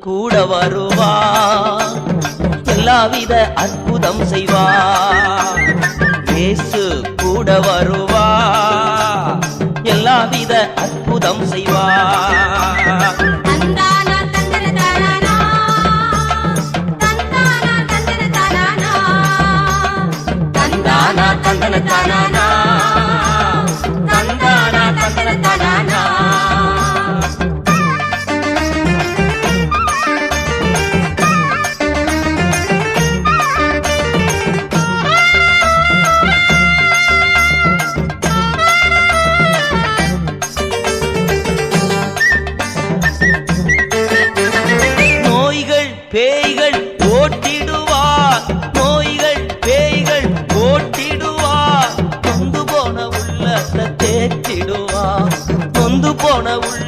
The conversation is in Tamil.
கூட வருவா. எல்லாவித அற்புதம் செய்வா. இயேசு கூட வருவா. எல்லாவித அற்புதம் செய்வா. தந்தன தந்தன பேய்கள் ஓட்டிடுவா நோய்கள் பேய்கள் ஓட்டிடுவா கொண்டு போன உள்ளத்தை தேற்றிடுவா கொண்டு போன உள்ள